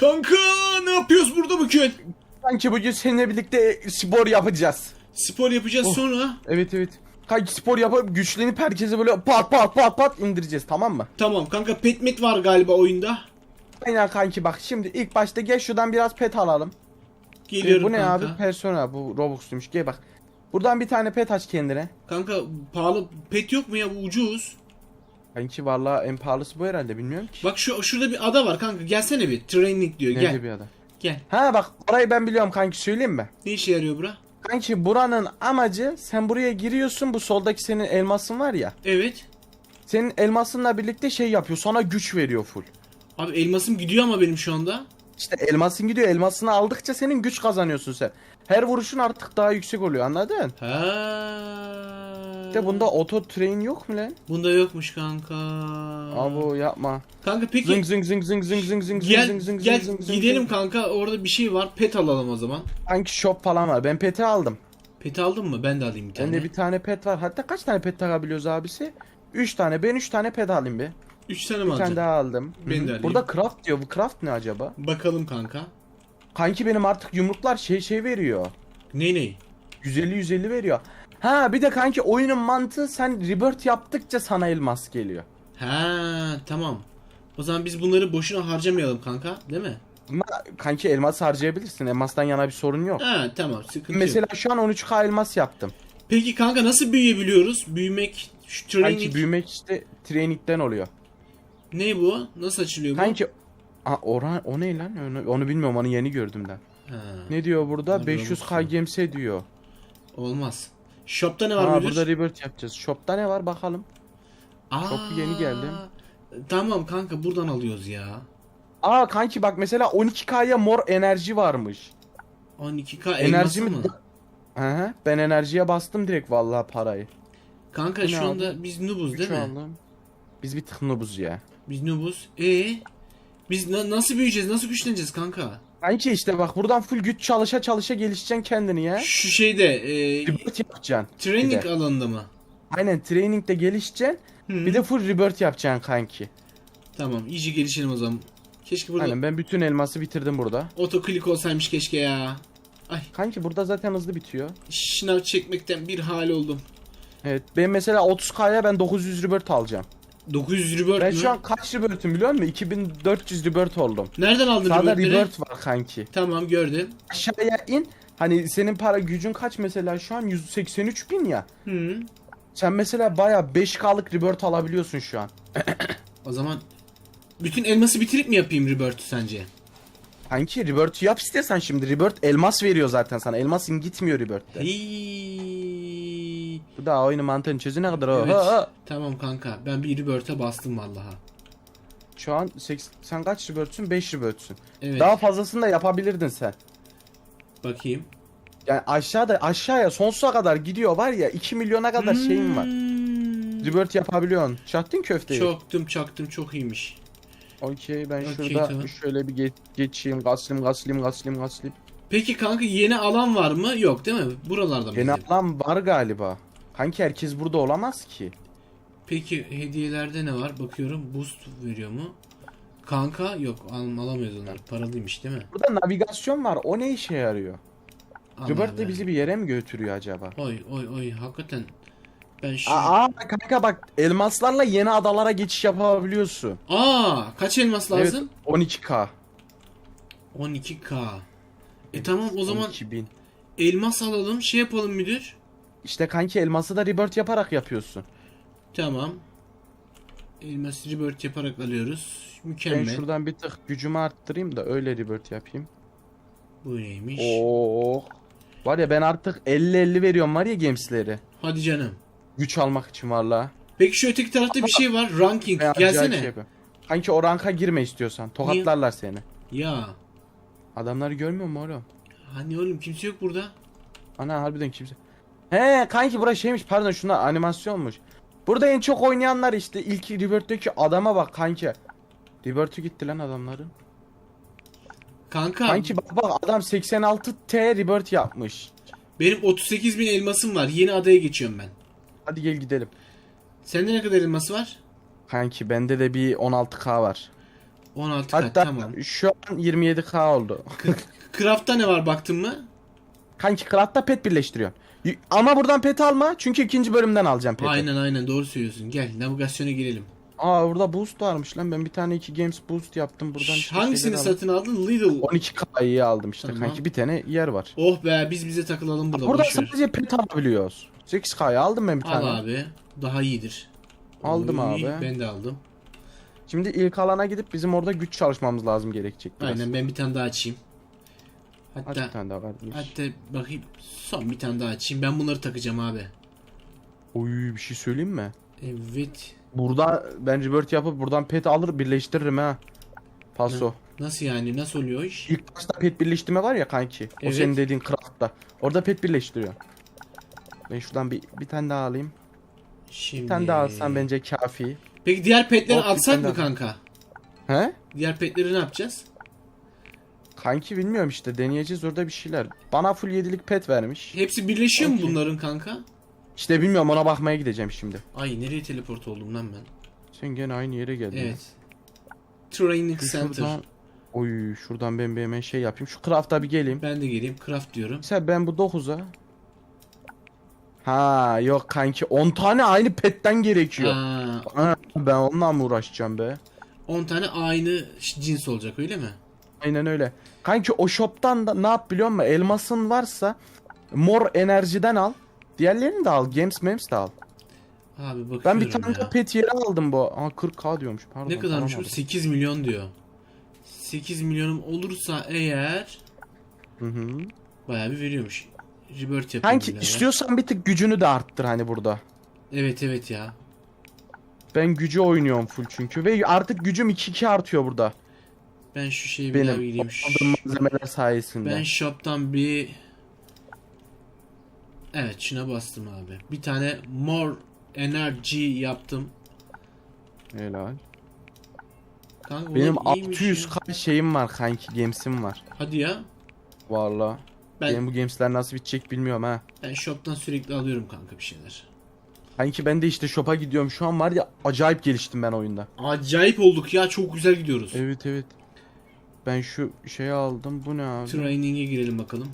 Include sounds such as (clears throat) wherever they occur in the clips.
Kanka ne yapıyoruz burada bugün? Sanki bugün seninle birlikte spor yapacağız. Spor yapacağız Oh. sonra. Evet evet. Kanki spor yapıp güçlenip herkese böyle pat pat pat pat indireceğiz tamam mı? Tamam kanka petmet var galiba oyunda. Aynen kanki bak şimdi ilk başta gel şuradan biraz pet alalım. Ee, Geliyorum bu ne kanka. abi? Persona bu Robux'uymuş. Gel bak. Buradan bir tane pet aç kendine. Kanka pahalı pet yok mu ya bu ucuz. Kanki vallahi en pahalısı bu herhalde bilmiyorum ki. Bak şu şurada bir ada var kanka gelsene bir. Training diyor Nerede gel. bir adam? Gel. Ha bak orayı ben biliyorum kanki söyleyeyim mi? Ne işe yarıyor bura? Kanki buranın amacı sen buraya giriyorsun bu soldaki senin elmasın var ya. Evet. Senin elmasınla birlikte şey yapıyor sana güç veriyor full. Abi elmasım gidiyor ama benim şu anda. İşte elmasın gidiyor elmasını aldıkça senin güç kazanıyorsun sen. Her vuruşun artık daha yüksek oluyor anladın? Ha. İşte bunda auto train yok mu lan? Bunda yokmuş kanka. Abo yapma. Kanka peki Zing zing zing zing zing zing zing gel zing zing gel zing zing gidelim zing. kanka orada bir şey var pet alalım o zaman. Sanki shop falan var. Ben peti aldım. Peti aldın mı? Ben de alayım bir tane. Bende bir tane pet var. Hatta kaç tane pet takabiliyoruz abisi? 3 tane. Ben 3 tane pet alayım bir. Üç tane mi Bir tane alacaksın? daha aldım. Ben de Hı alayım. Burada craft diyor. Bu craft ne acaba? Bakalım kanka. Kanki benim artık yumruklar şey şey veriyor. Ne ne? 150 150 veriyor. Ha bir de kanki oyunun mantığı sen rebirth yaptıkça sana elmas geliyor. Ha tamam. O zaman biz bunları boşuna harcamayalım kanka değil mi? Ama kanki elmas harcayabilirsin. Elmastan yana bir sorun yok. Ha tamam sıkıntı Mesela yok. şu an 13k elmas yaptım. Peki kanka nasıl büyüyebiliyoruz? Büyümek, şu training. Kanki büyümek işte training'den oluyor. Ne bu? Nasıl açılıyor bu? Kanki Aa, oran, o ne lan? Onu, onu bilmiyorum onu yeni gördüm ben. Ha, Ne diyor burada? Abi, 500k gemse diyor. olmaz. Shop'ta ne var Aa müdür? burada rebirth yapacağız. Shop'ta ne var bakalım. Aa, shop'u yeni geldim. Tamam kanka buradan alıyoruz ya. Aa kanki bak mesela 12k'ya mor enerji varmış. 12k Enerji mi? mı? Hı hı. Ben enerjiye bastım direkt vallahi parayı. Kanka Bu şu ne anda biz noobuz değil mi? aldım. Biz bir tık noobuz ya. Biz noobuz. Ee, biz na- nasıl büyüyeceğiz? Nasıl güçleneceğiz kanka? Kanki işte bak buradan full güç çalışa çalışa gelişeceksin kendini ya. Şu şeyde e, Rebirth yapacaksın. training de. alanında mı? Aynen trainingde gelişeceksin. Hı. Bir de full rebirth yapacaksın kanki. Tamam iyice gelişelim o zaman. Keşke burada Aynen ben bütün elması bitirdim burada. otoklik olsaymış keşke ya. Ay Kanki burada zaten hızlı bitiyor. şınav çekmekten bir hal oldum. Evet ben mesela 30k'ya ben 900 rebirth alacağım. 900 rebirth Ben mü? şu an kaç rebirth'üm biliyor musun? 2400 rebirth oldum. Nereden aldın Sağda rebirthleri? rebirth var kanki. Tamam gördüm. Aşağıya in. Hani senin para gücün kaç mesela şu an 183 bin ya. Hı. Sen mesela baya 5k'lık rebirth alabiliyorsun şu an. O zaman bütün elması bitirip mi yapayım rebirth'ü sence? Kanki rebirth yap istersen şimdi. Rebirth elmas veriyor zaten sana. Elmasın gitmiyor rebirth'te. Hii. Bu da oyunu mantığını çözüne kadar o. Evet. Ha, ha. Tamam kanka. Ben bir rebirth'e bastım vallaha. Şu an seks- sen kaç rebirth'sün? 5 rebirth'sün. Evet. Daha fazlasını da yapabilirdin sen. Bakayım. Yani aşağıda aşağıya sonsuza kadar gidiyor var ya 2 milyona kadar şeyin var. Hmm. Rebirth yapabiliyorsun. Çaktın köfteyi. Çaktım çaktım çok iyiymiş. Okey ben Okey, şurada tamam. şöyle bir geç, geçeyim. Gaslim gaslim gaslim gaslim. Peki kanka yeni alan var mı? Yok değil mi? Buralarda mı? Yeni bizim? alan var galiba. Kanki herkes burada olamaz ki. Peki hediyelerde ne var? Bakıyorum boost veriyor mu? Kanka yok al alamıyoruz onlar. Paralıymış değil mi? Burada navigasyon var. O ne işe yarıyor? Rebirth de bizi bir yere mi götürüyor acaba? Oy oy oy hakikaten. Ben şu... Aa kanka bak elmaslarla yeni adalara geçiş yapabiliyorsun. Aa kaç elmas lazım? Evet 12k. 12k. E tamam o zaman 12.000. elmas alalım şey yapalım müdür. İşte kanki elması da rebirth yaparak yapıyorsun. Tamam. Elmas rebirth yaparak alıyoruz. Ben Mükemmel. şuradan bir tık gücümü arttırayım da öyle rebirth yapayım. Bu neymiş? Oo. Var ya ben artık 50-50 veriyorum var ya gamesleri. Hadi canım. Güç almak için valla. Peki şu öteki tarafta bir şey var. Ranking. Ben Gelsene. şey. Kanki o ranka girme istiyorsan. Tokatlarlar seni. ya. Adamları görmüyor mu oğlum? Hani oğlum kimse yok burada. Ana harbiden kimse. He kanki bura şeymiş pardon şunlar animasyonmuş. Burada en çok oynayanlar işte ilk Rebirth'teki adama bak kanki. Rebirth'ü gitti lan adamların. Kanka Kanki bak bak adam 86T Rebirth yapmış. benim 38 bin elmasım var. Yeni adaya geçiyorum ben. Hadi gel gidelim. Sende ne kadar elması var? Kanki bende de bir 16K var. 16 kat Hatta tamam. şu an 27k oldu. (laughs) Craft'ta ne var baktın mı? Kanki Craft'ta pet birleştiriyorsun. Ama buradan pet alma çünkü ikinci bölümden alacağım peti. Aynen aynen doğru söylüyorsun. Gel navigasyona girelim. Aa burada boost varmış lan ben bir tane iki games boost yaptım buradan. Şş, hangisini satın aldın? Lidl. 12k'yı aldım işte Tamam. kanki bir tane yer var. Oh be biz bize takılalım burada. Burada sadece pet alabiliyoruz. 8k'yı aldım ben bir Al tane. abi. Daha iyidir. Aldım Oy, abi. Ben de aldım. Şimdi ilk alana gidip bizim orada güç çalışmamız lazım gerekecek biraz. Aynen ben bir tane daha açayım. Aç Hatta bir tane daha varmış. hatta bakayım son bir tane daha açayım. Ben bunları takacağım abi. Oy bir şey söyleyeyim mi? Evet. Burada ben revert yapıp buradan pet alır birleştiririm ha. Paso. Nasıl yani? Nasıl oluyor o iş? İlk başta pet birleştirme var ya kanki. O Evet. senin dediğin craft'ta. Orada pet birleştiriyor. Ben şuradan bir bir tane daha alayım. Şimdi. Bir tane daha alsam bence kafi. Peki diğer petleri bir atsak mı daha. kanka? He? Diğer petleri ne yapacağız? Kanki bilmiyorum işte deneyeceğiz orada bir şeyler. Bana full 7'lik pet vermiş. Hepsi birleşiyor mu Okey. bunların kanka? İşte bilmiyorum ona bakmaya gideceğim şimdi. Ay nereye teleport oldum lan ben? Sen gene aynı yere geldin. Evet. Training Şu Center. Şuradan, oy şuradan ben bir hemen şey yapayım. Şu craft'a bir geleyim. Ben de geleyim. Craft diyorum. Mesela ben bu 9'a. Ha yok kanki 10 tane aynı petten gerekiyor. Aa, Ha, ben onunla mı uğraşacağım be? 10 tane aynı cins olacak öyle mi? Aynen öyle. Kanki o shop'tan da ne yap biliyor musun? Elmasın varsa mor enerjiden al. Diğerlerini de al. Games Mems de al. Abi bakıyorum Ben bir tane ya. de pet yeri aldım bu. Aa 40k diyormuş. Pardon. Ne kadarmış bu? alamadım. 8 milyon diyor. 8 milyonum olursa eğer Hı hı. bayağı bir veriyormuş. Rebirth yapayım Kanki birader. istiyorsan bir tık gücünü de arttır hani burada. Evet evet ya. Ben gücü oynuyorum full çünkü ve artık gücüm 2-2 artıyor burada. Ben şu şeye bir daha Benim gideyim. aldığım malzemeler sayesinde. Ben shop'tan bir Evet şuna bastım abi. Bir tane more energy yaptım. Helal. Kanka Benim ulan iyiymiş 600 ya. k şeyim var kanki games'im var. Hadi ya. Valla. Ben Benim bu games'ler nasıl bitecek bilmiyorum ha. ben shop'tan sürekli alıyorum kanka bir şeyler. Kanki ben de işte shop'a gidiyorum. Şu an var ya acayip geliştim ben oyunda. Acayip olduk ya çok güzel gidiyoruz. Evet evet. Ben şu şeyi aldım. Bu ne abi? Training'e girelim bakalım.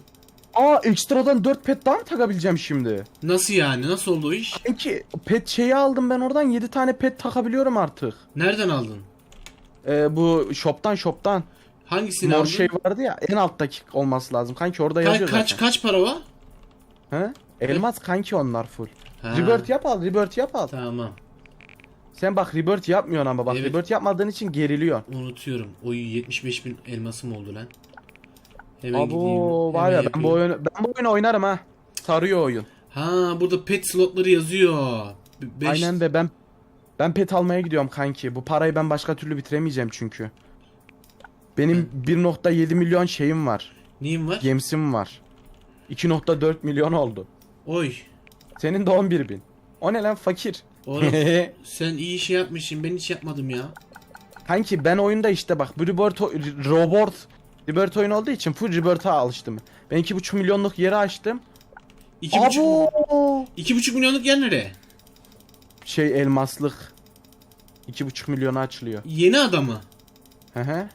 Aa ekstradan 4 pet daha mı takabileceğim şimdi? Nasıl yani? Nasıl oldu o iş? Kanki pet şeyi aldım ben oradan 7 tane pet takabiliyorum artık. Nereden aldın? Ee, bu shop'tan shop'tan. Hangisini Mor aldın? şey vardı ya en alttaki olması lazım. Kanki orada Ka- yazıyor kaç zaten. kaç para var? He? Elmas kanki onlar full. Ha, Rebirth yap al, rebirth yap al. Tamam. Sen bak rebirth yapmıyorsun ama bak Evet. rebirth yapmadığın için geriliyor. Unutuyorum. Oy 75 bin elmasım oldu lan. Hemen gideyim. Abo var hemen ya ben yapayım. bu oyunu ben bu oyunu oynarım ha. Sarıyor oyun. Ha burada pet slotları yazıyor. Be- beş- Aynen de ben ben pet almaya gidiyorum kanki. Bu parayı ben başka türlü bitiremeyeceğim çünkü. Benim 1.7 milyon şeyim var. Neyim var? Gemsim var. 2.4 milyon oldu. Oy. Senin de 11 bin. O ne lan fakir. Oğlum (laughs) sen iyi şey yapmışsın. Ben hiç yapmadım ya. Kanki ben oyunda işte bak bu Rebirth, o- Robot Rebirth oyun olduğu için full Rebirth'a alıştım. Ben 2.5 milyonluk yeri açtım. İki buçuk, Abo! iki buçuk milyonluk yer nereye? Şey elmaslık. 2.5 milyona açılıyor. Yeni adamı. Hı hı.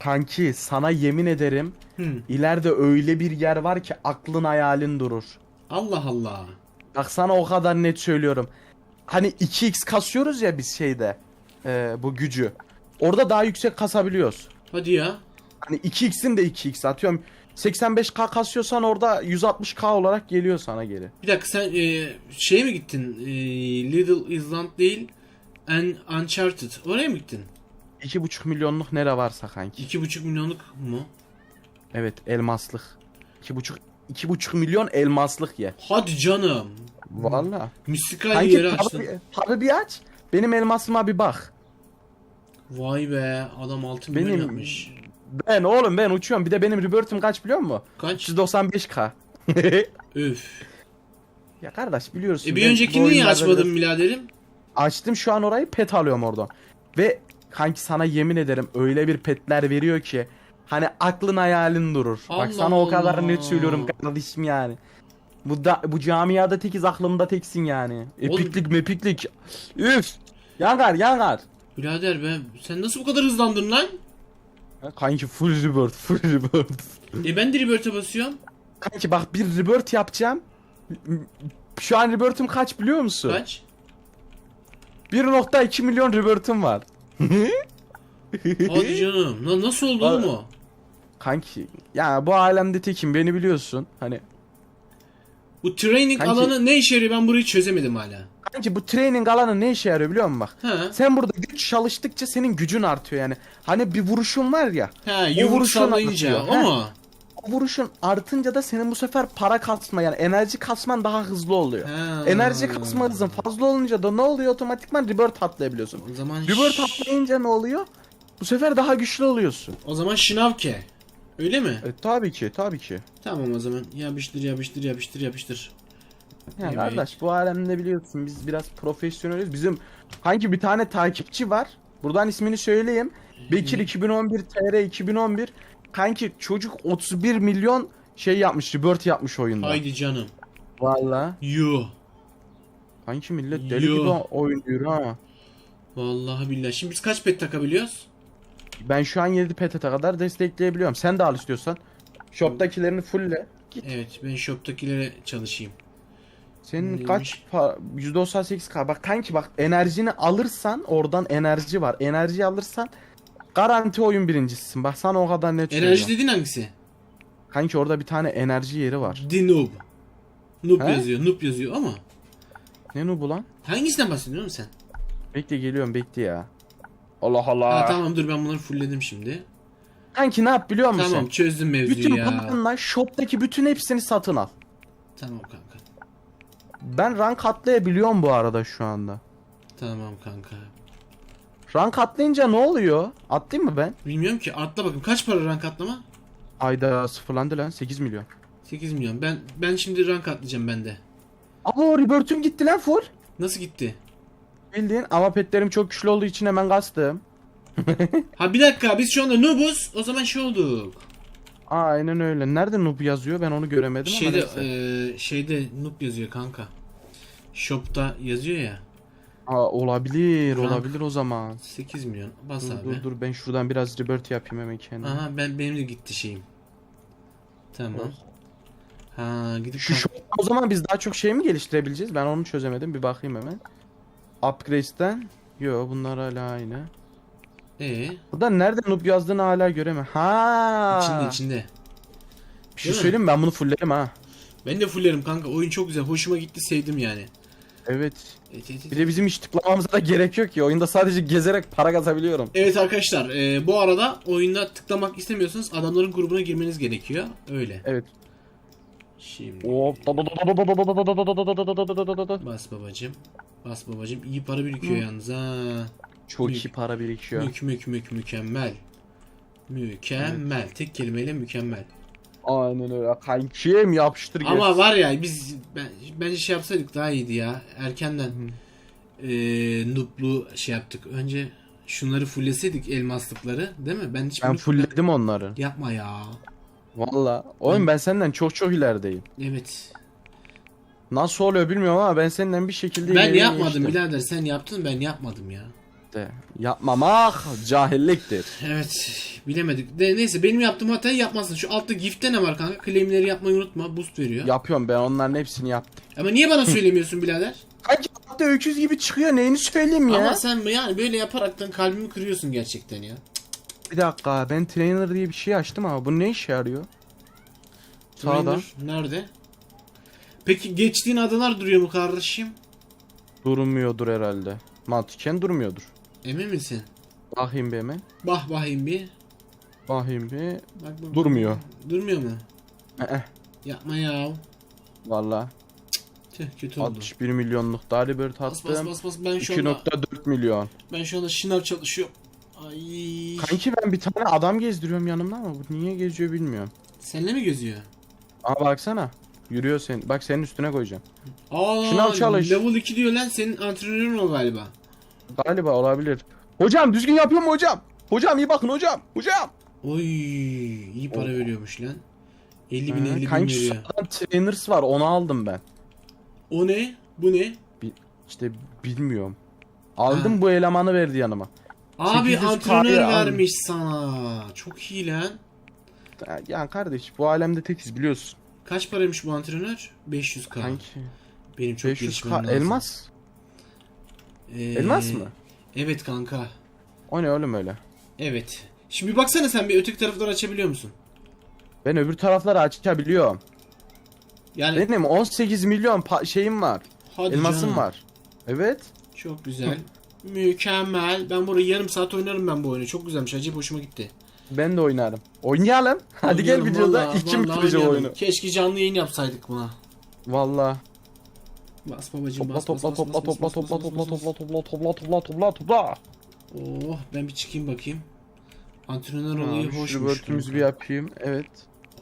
Kanki sana yemin ederim Hı. ileride öyle bir yer var ki aklın hayalin durur. Allah Allah. Bak sana o kadar net söylüyorum. Hani 2x kasıyoruz ya biz şeyde. e, bu gücü. Orada daha yüksek kasabiliyoruz. Hadi ya. Hani 2x'in de 2x atıyorum. 85k kasıyorsan orada 160k olarak geliyor sana geri. Bir dakika sen e, şeye mi gittin? E, Little Island değil. And Uncharted. Oraya mı gittin? 2.5 milyonluk nere varsa kanki. İki buçuk milyonluk mu? Evet elmaslık. 2.5 2.5 milyon elmaslık ye. Hadi canım. Valla. Mistikal yeri açtın. tabi bir aç. Benim elmasıma bir bak. Vay be adam 6 milyon Benim yapmış. ben oğlum ben uçuyorum. Bir de benim rebirth'im kaç biliyor musun? Kaç? 395k. Öf. ya kardeş biliyorsun. E bir öncekini niye açmadın biraz- biraderim? Açtım şu an orayı pet alıyorum oradan. Ve kanki sana yemin ederim öyle bir petler veriyor ki hani aklın hayalin durur. Allah Bak sana o kadar Allah. net söylüyorum kardeşim yani. Bu da bu camiada tekiz aklımda teksin yani. Epiklik mepiklik. Üf. Yangar yangar. Birader ben sen nasıl bu kadar hızlandın lan? Kanki full rebirth, full rebirth. E ben de revert'e basıyorum. Kanki bak bir rebirth yapacağım. Şu an rebirth'üm kaç biliyor musun? Kaç? 1.2 milyon rebirth'üm var. Hadi canım. Lan nasıl oldu oğlum o? Kanki ya bu alemde tekim beni biliyorsun. Hani Bu training Kanki- alanı ne işe yarıyor ben burayı çözemedim hala. kanki bu training alanı ne işe yarıyor biliyor musun bak? Ha. Sen burada güç çalıştıkça senin gücün artıyor yani. Hani bir vuruşun var ya. Ha yumruk vuruşun sallayınca atıyor. o mu? O vuruşun artınca da senin bu sefer para kasma yani enerji kasman daha hızlı oluyor. Ha. Enerji kasma hızın fazla olunca da ne oluyor otomatikman rebirth atlayabiliyorsun. O zaman Rebirth atlayınca ne oluyor? Bu sefer daha güçlü oluyorsun. O zaman şınavke. Öyle mi? E, tabii ki tabii ki. Tamam o zaman yapıştır yapıştır yapıştır yapıştır. Ya Evet. kardeş bu alemde biliyorsun biz biraz profesyoneliz. Bizim hangi bir tane takipçi var. Buradan ismini söyleyeyim. Bekir 2011 TR 2011. Kanki çocuk 31 milyon şey yapmış, rebirth yapmış oyunda. Haydi canım. Valla. Yuh. Kanki millet deli Yo. gibi oynuyor ha. Vallahi billahi. Şimdi biz kaç pet takabiliyoruz? Ben şu an 7 PTT kadar destekleyebiliyorum. Sen de al istiyorsan. Shop'takilerini fulle. Git. Evet ben shop'takilere çalışayım. Senin Neymiş? kaç pa- %98k bak kanki bak enerjini alırsan oradan enerji var. Enerji alırsan garanti oyun birincisisin. Bak sana o kadar net Enerji söylüyorum. dediğin hangisi? Kanki orada bir tane enerji yeri var. The Noob. Noob He? yazıyor. Noob yazıyor ama. Ne nu bu lan? Hangisinden bahsediyorsun sen? Bekle geliyorum bekle ya. Allah Allah. Ha tamam dur ben bunları fullledim şimdi. Kanki ne yap biliyor musun? Tamam çözdüm mevzuyu Bütün ya. paranla shop'taki bütün hepsini satın al. Tamam kanka. Ben rank atlayabiliyorum bu arada şu anda. Tamam kanka. Rank atlayınca ne oluyor? Atlayayım mı ben? Bilmiyorum ki atla bakın kaç para rank atlama? Ayda sıfırlandı lan 8 milyon. 8 milyon. Ben ben şimdi rank atlayacağım ben de. Ama o rebirth'üm gitti lan full. Nasıl gitti? Bildiğin ama petlerim çok güçlü olduğu için hemen kastım. (laughs) Ha bir dakika biz şu anda noobuz. O zaman şey olduk. Aynen öyle. Nerede noob yazıyor ben onu göremedim Şeyde ama neyse. eee, şeyde noob yazıyor kanka. Shop'ta yazıyor ya. Aa, olabilir Rank. olabilir o zaman. 8 milyon. Bas Dur, abi. dur dur ben şuradan biraz rebirth yapayım hemen kendime. Aha ben benim de gitti şeyim. Tamam. Ha gidip Şu shop o zaman biz daha çok şey mi geliştirebileceğiz? Ben onu çözemedim. Bir bakayım hemen. Upgrades'ten. Yo bunlar hala aynı. Ee, Burada nerede noob yazdığını hala göremem. Ha. içinde içinde. Bir şey Değil mi? söyleyeyim mi? Ben bunu fulllerim ha. Ben de fullerim kanka. Oyun çok güzel. Hoşuma gitti. Sevdim yani. Evet. Evet, evet, Bir evet. de bizim hiç tıklamamıza da gerek yok ki. Oyunda sadece gezerek para kazabiliyorum. Evet arkadaşlar e, bu arada oyunda tıklamak istemiyorsanız adamların grubuna girmeniz gerekiyor. Öyle. Evet. Şimdi Hop. bas babacım. Bas babacım. İyi para birikiyor yalnız ha. Çok Mük. iyi para birikiyor. Mük mük mük mükemmel. Mükemmel. Tek kelimeyle mükemmel. Aynen öyle. Kankim yapıştır geç. Ama var ya biz ben, bence şey yapsaydık daha iyiydi ya. Erkenden e, noob'lu şey yaptık. Önce şunları fulleseydik elmaslıkları değil mi? Ben hiç Ben fullledim onları. Yapma ya. Valla. Oğlum ben senden çok çok ilerideyim. Evet. Nasıl oluyor bilmiyorum ama ben senden bir şekilde Ben ileriye yapmadım geçtim. birader. Sen yaptın ben yapmadım ya. De. Yapmamak cahilliktir. Evet. Bilemedik. De, neyse benim yaptığım hatayı yapmazsın. Şu altta gift'te ne var kanka? Claim'leri yapmayı unutma. Boost veriyor. Yapıyorum ben onların hepsini yaptım. Ama niye bana söylemiyorsun birader? (laughs) Kanki hatta öküz gibi çıkıyor neyini söyleyeyim ya. Ama sen yani böyle yaparaktan kalbimi kırıyorsun gerçekten ya. Bir dakika ben trainer diye bir şey açtım ama bu ne işe yarıyor? Sağda. Trainer Nerede? Peki geçtiğin adalar duruyor mu kardeşim? Durmuyordur herhalde. Mantıken durmuyordur. Emin misin? Bakayım bir hemen. Bah bakayım bir. Bakayım bir. Bak, bak. Durmuyor. Durmuyor mu? Eh, Yapma ya. Valla. Tüh kötü oldu. 61 milyonluk daha rebirth Bas bas attım. bas bas ben şu anda 2.4 milyon. ben şu anda şınav çalışıyorum. Ay. Kanki ben bir tane adam gezdiriyorum yanımda ama bu niye geziyor bilmiyorum. Seninle mi gözüyor? Aa baksana. Yürüyor sen. Bak senin üstüne koyacağım. Aa, Şınav çalış. Level 2 diyor lan senin antrenörün o galiba. Galiba olabilir. Hocam düzgün yapıyor mu hocam? Hocam iyi bakın hocam. Hocam. Oy iyi para Oh. veriyormuş lan. 50 bin Ha, 50 bin kanki veriyor. sağdan trainers var onu aldım ben. O ne? Bu ne? İşte bilmiyorum. Aldım Ha. bu elemanı verdi yanıma. Abi 800 antrenör al. vermiş sana. Çok iyi lan. Yani kardeş bu alemde tekiz biliyorsun. Kaç paraymış bu antrenör? 500k. Kanki. Benim çok 500 gelişmem K lazım. elmas. Ee, Elmas mı? Evet kanka. O ne oğlum öyle? Evet. Şimdi bir baksana sen bir öteki tarafları açabiliyor musun? Ben öbür tarafları açabiliyorum. Yani Benim 18 milyon şeyim var. hadi elmasım canım. var. Evet. Çok güzel. Mükemmel. Ben burayı yarım saat oynarım ben bu oyunu. Çok güzelmiş. Acayip hoşuma gitti. Ben de oynarım. Oynayalım. (laughs) Hadi gel Oynarım videoda vallahi, kim vallahi bitireceğim oyunu. Keşke canlı yayın yapsaydık buna. Valla. Bas babacım Topla bas, topla bas, topla bas, topla bas, topla bas, topla bas, bas. topla topla topla topla topla topla. Oh ben bir çıkayım bakayım. Antrenör olayı şu hoşmuş. kanka. bir yapayım. Evet.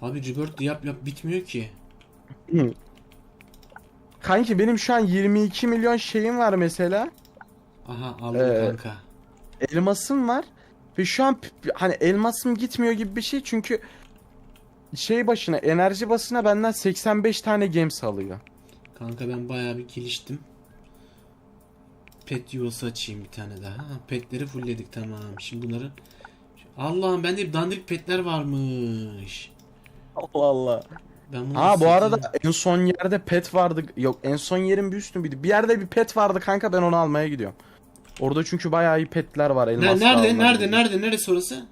Abi revert yap yap bitmiyor ki. (clears throat) Kanki benim şu an 22 milyon şeyim var mesela. Aha aldım Ee, kanka. Elmasım var. Ve şu an hani elmasım gitmiyor gibi bir şey çünkü şey başına enerji basına benden 85 tane gems alıyor. Kanka ben bayağı bir geliştim. Pet yuvası açayım bir tane daha. Ha, petleri fullledik tamam. Şimdi bunları... Allah'ım bende bir dandirik petler varmış. Allah Allah. Ben bunu Ha bu satayım. arada en son yerde pet vardı. Yok en son yerin bir üstü müydü? Bir yerde bir pet vardı kanka ben onu almaya gidiyorum. Orada çünkü bayağı iyi petler var Ne- elmas. nerede nerede nerede neresi orası?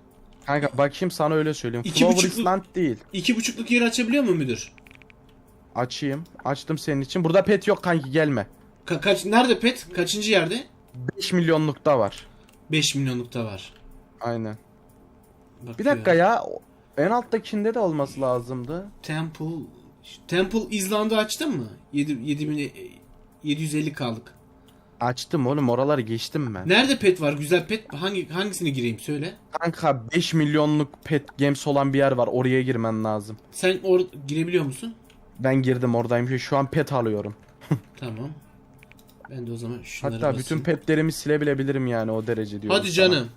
Kanka bakayım sana öyle söyleyeyim. İki Flower buçukluk- Island değil. İki buçukluk yeri açabiliyor mu müdür? Açayım. Açtım senin için. Burada pet yok kanki gelme. Ka- kaç nerede pet? Kaçıncı yerde? 5 milyonlukta var. 5 milyonlukta var. Aynen. Bir Bakıyorum. dakika ya. En alttakinde de olması lazımdı. Temple Temple İzlanda açtın mı? 7 7000 750 kaldık. Açtım oğlum oraları geçtim ben. Nerede pet var? Güzel pet. Hangi hangisine gireyim söyle. Kanka 5 milyonluk pet games olan bir yer var. Oraya girmen lazım. Sen or girebiliyor musun? Ben girdim oradayım. Şu an pet alıyorum. (laughs) Tamam. Ben de o zaman şunları Hatta basayım. bütün petlerimi silebilebilirim yani o derece diyorum. Hadi sana. canım.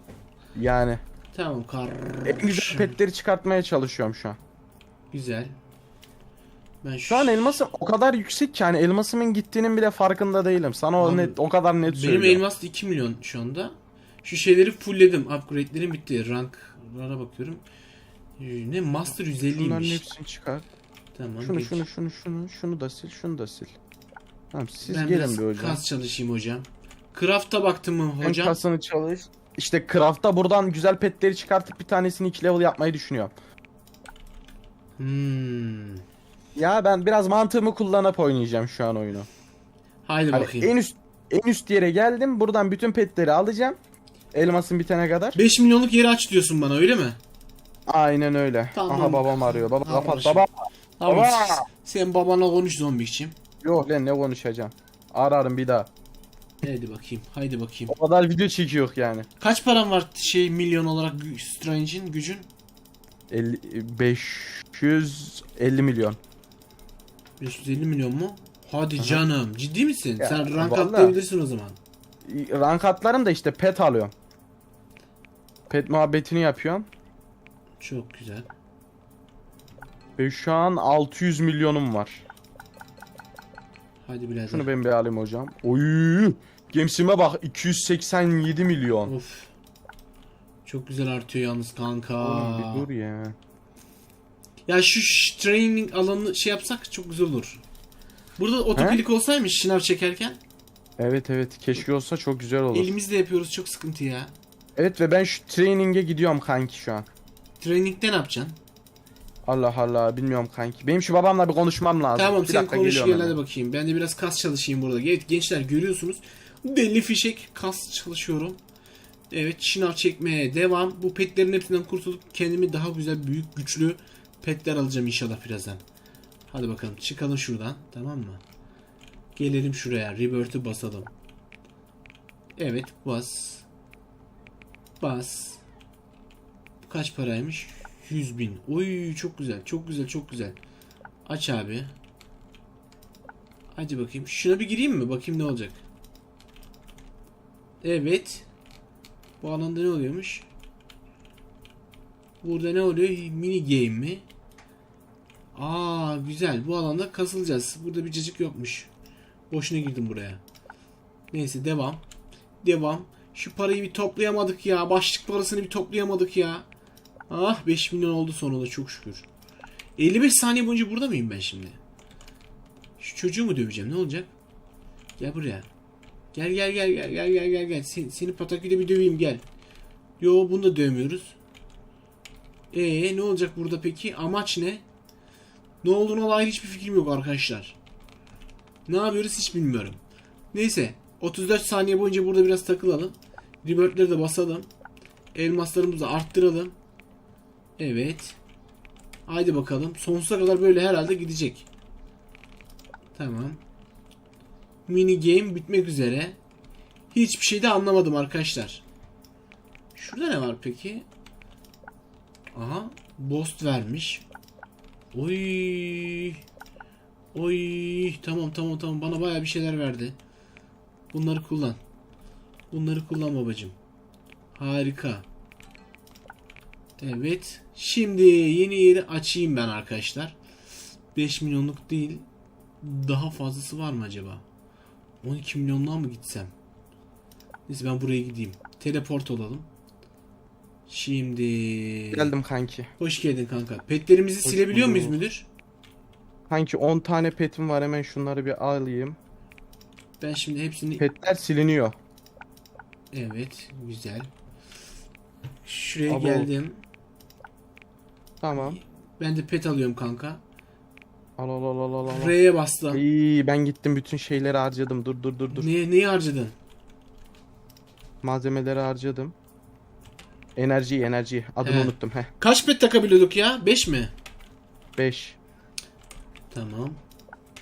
Yani Tamam kar. en güzel petleri çıkartmaya çalışıyorum şu an. Güzel. Ben Şu an elmasım o kadar yüksek ki hani elmasımın gittiğinin bile farkında değilim. Sana o Abi, net o kadar net benim söylüyorum. elmas da 2 milyon şu anda. Şu şeyleri fullledim. Upgrade'lerim bitti. Ranklara bakıyorum. Ee, Ne Master Bunların 150'ymiş. hepsini çıkar. Tamam. Şunu geç. şunu şunu şunu şunu da sil, şunu da sil. Tamam siz ben gelin bir hocam. kas çalışayım hocam. Craft'a baktım mı Hem hocam? kasını çalış. İşte craft'ta buradan güzel petleri çıkartıp bir tanesini 2 level yapmayı düşünüyorum. Hmm. Ya ben biraz mantığımı kullanıp oynayacağım şu an oyunu. Haydi Hani bakayım. en üst en üst yere geldim. Buradan bütün petleri alacağım. Elmasın bitene kadar. 5 milyonluk yeri aç diyorsun bana öyle mi? Aynen öyle. Tamam. Aha babam arıyor. Baba Tamam, kapat şimdi. baba. Tamam. Baba! Sen babana konuş zombikçim. Yok lan ne konuşacağım. Ararım bir daha. Haydi bakayım. Haydi bakayım. O kadar video çekiyor yani. Kaç paran var şey milyon olarak gü- Strange'in gücün? 50, 550 milyon. 550 milyon mu? Hadi canım. Ciddi misin? Ya, Sen rank vallahi. atlayabilirsin o zaman. Rank atlarım da işte pet alıyorum. Pet muhabbetini yapıyorum. Çok güzel. Ve şu an 600 milyonum var. Hadi birader. Şunu ben bir alayım hocam. Oy! Gemsime bak 287 milyon. Of. Çok güzel artıyor yalnız kanka. Oğlum bir dur ya. Ya şu training alanını şey yapsak çok güzel olur. Burada otoklik olsaymış şınav çekerken. Evet evet keşke olsa çok güzel olur. Elimizle yapıyoruz çok sıkıntı ya. Evet ve ben şu training'e gidiyorum kanki şu an. Training'de ne yapacaksın? Allah Allah bilmiyorum kanki. Benim şu babamla bir konuşmam lazım. Tamam Bir sen konuş gel hadi bakayım. Ben de biraz kas çalışayım burada. Evet gençler görüyorsunuz. Deli fişek kas çalışıyorum. Evet şınav çekmeye devam. Bu petlerin hepsinden kurtulup kendimi daha güzel, büyük, güçlü petler alacağım inşallah birazdan. Hadi bakalım çıkalım şuradan tamam mı? Gelelim şuraya. Rebirth'ü basalım. Evet bas. Bas. Bu kaç paraymış? 100 bin. Oy çok güzel çok güzel çok güzel. Aç abi. Hadi bakayım. Şuna bir gireyim mi? Bakayım ne olacak. Evet. Bu alanda ne oluyormuş? Burada ne oluyor? Mini game mi? Aa güzel. Bu alanda kasılacağız. Burada bir cacık yokmuş. Boşuna girdim buraya. Neyse devam. Devam. Şu parayı bir toplayamadık ya. Başlık parasını bir toplayamadık ya. Ah 5 milyon oldu sonunda çok şükür. 55 saniye boyunca burada mıyım ben şimdi? Şu çocuğu mu döveceğim ne olacak? Gel buraya. Gel gel gel gel gel gel gel gel. Seni, seni pataküde bir döveyim gel. Yo bunu da dövmüyoruz. Ee ne olacak burada peki? Amaç ne? Ne olduğuna dair hiçbir fikrim yok arkadaşlar. Ne yapıyoruz hiç bilmiyorum. Neyse 34 saniye boyunca burada biraz takılalım. Rebirth'leri de basalım. Elmaslarımızı arttıralım. Evet. Haydi bakalım. Sonsuza kadar böyle herhalde gidecek. Tamam. Mini game bitmek üzere. Hiçbir şey de anlamadım arkadaşlar. Şurada ne var peki? Aha. Bost vermiş. Oy. Oy. Tamam tamam tamam. Bana baya bir şeyler verdi. Bunları kullan. Bunları kullan babacım. Harika. Evet. Şimdi yeni yeri açayım ben arkadaşlar. 5 milyonluk değil. Daha fazlası var mı acaba? 12 milyonluğa mı gitsem? Neyse ben buraya gideyim. Teleport olalım. Şimdi Geldim kanki. hoş geldin kanka. Petlerimizi Hoş silebiliyor muyuz bulduk. müdür? Kanki 10 tane petim var hemen şunları bir alayım. Ben şimdi hepsini Petler siliniyor. evet güzel. Şuraya Abo. geldim. Tamam. Ben de pet alıyorum kanka. Al al al al al. al. R'ye bastım. İyi ben gittim bütün şeyleri harcadım. Dur dur dur dur. Ne, neyi harcadın? Malzemeleri harcadım. Enerjiyi enerjiyi. Adını He. unuttum. Heh. Kaç pet takabiliyorduk ya? 5 mi? 5. Tamam.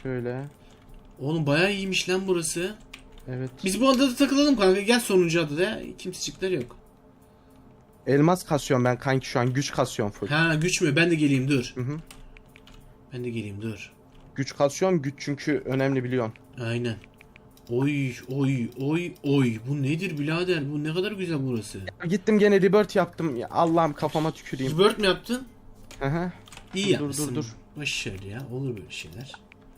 Şöyle. Oğlum bayağı iyiymiş lan burası. Evet. Biz bu adada takılalım kanka. Gel sonuncu adada. Kimsecikler yok. Elmas kasıyorum ben kanki şu an. Güç kasıyorum full. Ha güç mü? Ben de geleyim dur. Hı hı. Ben de geleyim dur. Güç kasıyorum. Güç çünkü önemli biliyorsun. Aynen. Oy oy oy oy. Bu nedir birader? Bu ne kadar güzel burası. Gittim gene rebirth yaptım. Ya Allah'ım kafama tüküreyim. Rebirth mi yaptın? Hı hı. İyi Dur, dur, yapmışsın. dur. Başarılı ya. Olur böyle şeyler.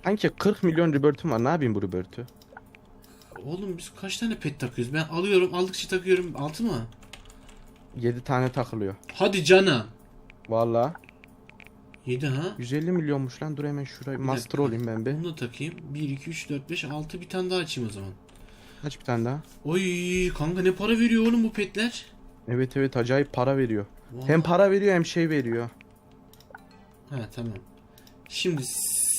Kanki 40 milyon rebirth'üm var. Ne yapayım bu rebirth'ü? Oğlum biz kaç tane pet takıyoruz? Ben alıyorum aldıkça takıyorum. Altı mı? 7 tane takılıyor. Hadi cana. Valla. 7 ha? 150 milyonmuş lan. Dur hemen şurayı master dakika. olayım ben bir. Bunu da takayım. 1, 2, 3, 4, 5, 6 bir tane daha açayım o zaman. Kaç bir tane daha? Oy kanka ne para veriyor oğlum bu petler? Evet evet acayip para veriyor. Vallahi. Hem para veriyor hem şey veriyor. Ha tamam. Şimdi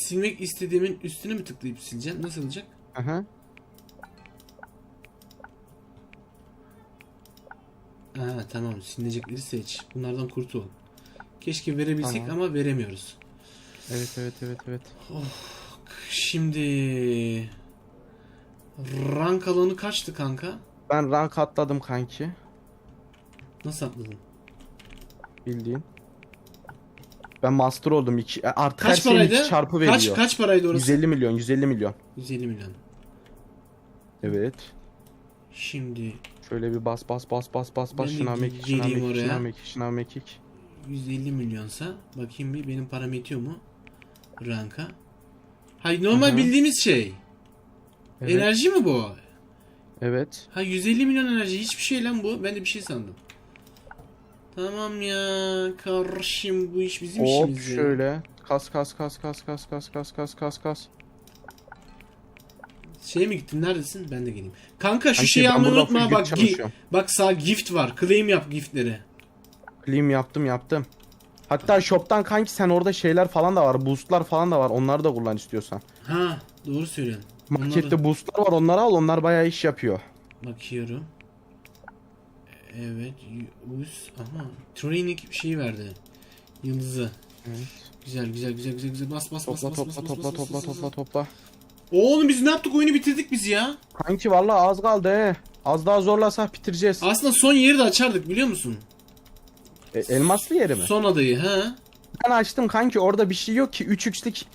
silmek istediğimin üstüne mi tıklayıp sileceğim? Nasıl olacak? Aha. Ha tamam silinecekleri seç. Bunlardan kurtul. Keşke verebilsek Tamam. ama veremiyoruz. Evet evet evet evet. Şimdi rank alanı kaçtı kanka? Ben rank atladım kanki. Nasıl atladın? Bildiğin. Ben master oldum. İki, e, artık her Kaç şeyin paraydı? iki çarpı veriyor. Kaç kaç paraydı orası? 150 milyon 150 milyon. 150 milyon. Evet. Şimdi Şöyle bir bas bas bas bas bas bas Ben de şınav mekik şınav geleyim mekik oraya. şınav mekik şınav mekik. 150 milyonsa bakayım bir benim param yetiyor mu? Ranka. Hayır normal Hı hı. bildiğimiz şey. Evet. Enerji mi bu? Evet. Ha 150 milyon enerji hiçbir şey lan bu. Ben de bir şey sandım. Tamam ya kardeşim bu iş bizim Hop işimiz ya. şöyle. Kas kas kas kas kas kas kas kas kas kas. Şeye mi gittin neredesin? Ben de geleyim. Kanka şu Kanki, şeyi almayı unutma bak. bak sağ gift var. Claim yap giftleri. Clean yaptım yaptım. Hatta shop'tan kanki sen orada şeyler falan da var. Boostlar falan da var. Onları da kullan istiyorsan. Ha doğru söylüyorsun. Onları- Markette boostlar var. Onları al. Onlar bayağı iş yapıyor. Bakıyorum. Evet. Us. Aha. Training bir şey verdi. Yıldızı. Evet. Güzel güzel güzel güzel güzel. Bas bas bas Topla bas topla bas topla bas topla bas, topla bas. topla. Oğlum biz ne yaptık? Oyunu bitirdik biz ya. Kanki vallahi az kaldı he. Az daha zorlasak bitireceğiz. Aslında son yeri de açardık biliyor musun? E, elmaslı yeri mi? Son adayı ha. Ben açtım kanki orada bir şey yok ki 3x'lik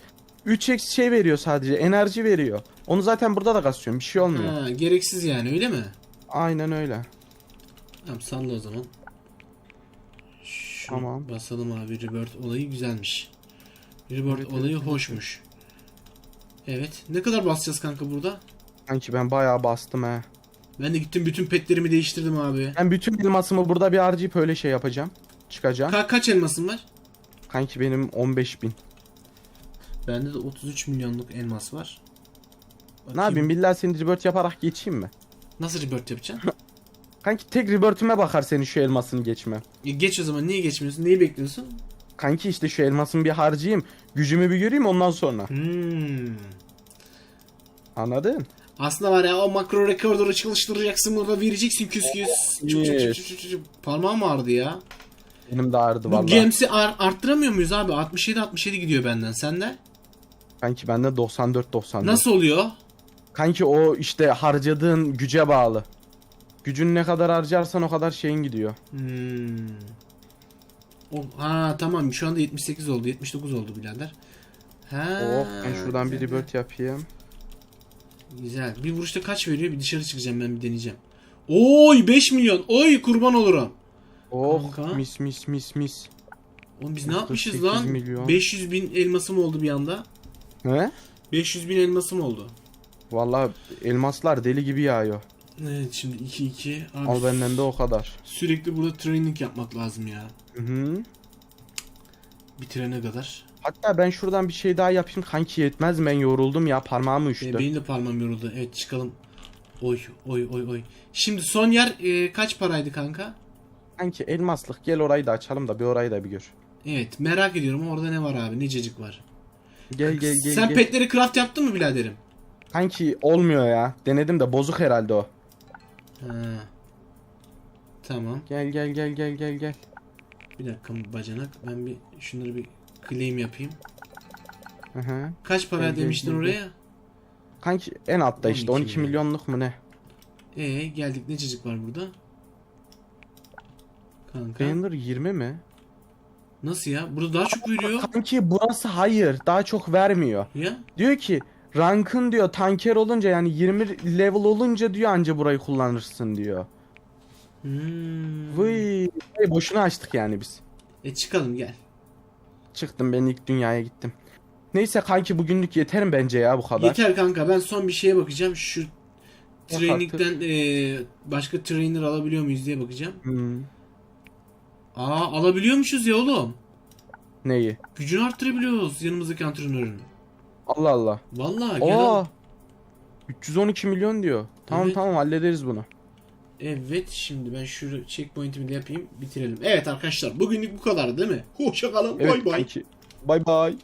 3x şey veriyor sadece enerji veriyor. Onu zaten burada da kasıyorum bir şey olmuyor. Ha, gereksiz yani öyle mi? Aynen öyle. Tamam salla o zaman. Şu Tamam. Basalım abi Rebirth olayı güzelmiş. Rebirth Evet, olayı evet, hoşmuş. Evet. Ne kadar basacağız kanka burada? Kanki ben bayağı bastım he. Ben de gittim bütün petlerimi değiştirdim abi. Ben bütün elmasımı burada bir harcayıp öyle şey yapacağım. Çıkacağım. Ka- kaç elmasın var? Kanki benim 15 bin. Bende de 33 milyonluk elmas var. Ne Bakayım. yapayım billahi seni rebirth yaparak geçeyim mi? Nasıl rebirth yapacaksın? (laughs) Kanki tek rebirth'üme bakar senin şu elmasını geçme. E, geç o zaman niye geçmiyorsun? Neyi bekliyorsun? Kanki işte şu elmasını bir harcayayım. Gücümü bir göreyim ondan sonra. Hmm. Anladın? Aslında var ya o makro rekordoru çalıştıracaksın burada vereceksin küs küs. Çık, çık. Parmağım ağrıdı ya. Benim de ağrıdı Bu vallahi. gemsi ar- arttıramıyor muyuz abi? 67 67 gidiyor benden. Sende? Kanki bende 94 94. Nasıl oluyor? Kanki o işte harcadığın güce bağlı. Gücün ne kadar harcarsan o kadar şeyin gidiyor. Hmm. O, ha tamam şu anda 78 oldu 79 oldu birader. Ha, Oh ben şuradan bir güzel, rebirth yapayım. Güzel. Bir vuruşta kaç veriyor? Bir dışarı çıkacağım ben bir deneyeceğim. Oy 5 milyon. Oy kurban olurum. Oh Kanka. mis mis mis mis. Oğlum biz ne yapmışız 38 lan? milyon. 500 bin elmasım oldu bir anda. He? 500 bin elmasım oldu. Vallahi elmaslar deli gibi yağıyor. Evet şimdi 2 2. Abi Al benden de o kadar. sürekli burada training yapmak lazım ya. Hı hı. Bitirene kadar. Hatta ben şuradan bir şey daha yapayım. Kanki yetmez ben yoruldum ya parmağım E, üştü. benim de parmağım yoruldu. Evet çıkalım. Oy oy oy oy. Şimdi son yer e, kaç paraydı kanka? Kanki elmaslık gel orayı da açalım da bir orayı da bir gör. Evet merak ediyorum orada ne var abi nececik var. Gel gel gel Sen gel. petleri craft yaptın mı biraderim? Kanki olmuyor ya. Denedim de bozuk herhalde o. Ha. Tamam. Gel gel gel gel gel gel. Bir dakika bacanak. Ben bir şunları bir claim yapayım. Hı hı. Kaç para Gel, gel, demiştin gel, oraya? Kanki en altta işte 12 12 milyon. milyonluk mu ne? Ee geldik nececik var burada? Kanka. Banner 20 mi? Nasıl ya? Burada daha çok veriyor. Kanki burası hayır. Daha çok vermiyor. Ya. Diyor ki rankın diyor tanker olunca yani 20 level olunca diyor anca burayı kullanırsın diyor. Hmm. Vıy. Vay, Boşuna açtık yani biz. E çıkalım gel. Çıktım ben ilk dünyaya gittim. Neyse kanki bugünlük yeterim bence ya bu kadar. Yeter kanka ben son bir şeye bakacağım. Şu training'den e, başka trainer alabiliyor muyuz diye bakacağım. Hmm. Aa alabiliyormuşuz ya oğlum. Neyi? Gücünü arttırabiliyoruz yanımızdaki antrenörün. Allah Allah. Vallahi gel al. Aa. 312 milyon diyor. Tamam Evet. tamam hallederiz bunu. Evet şimdi ben şu checkpoint'imi de yapayım bitirelim. Evet arkadaşlar bugünlük bu kadar değil mi? Hoşça kalın Evet bay bay. kanki. Bay bay.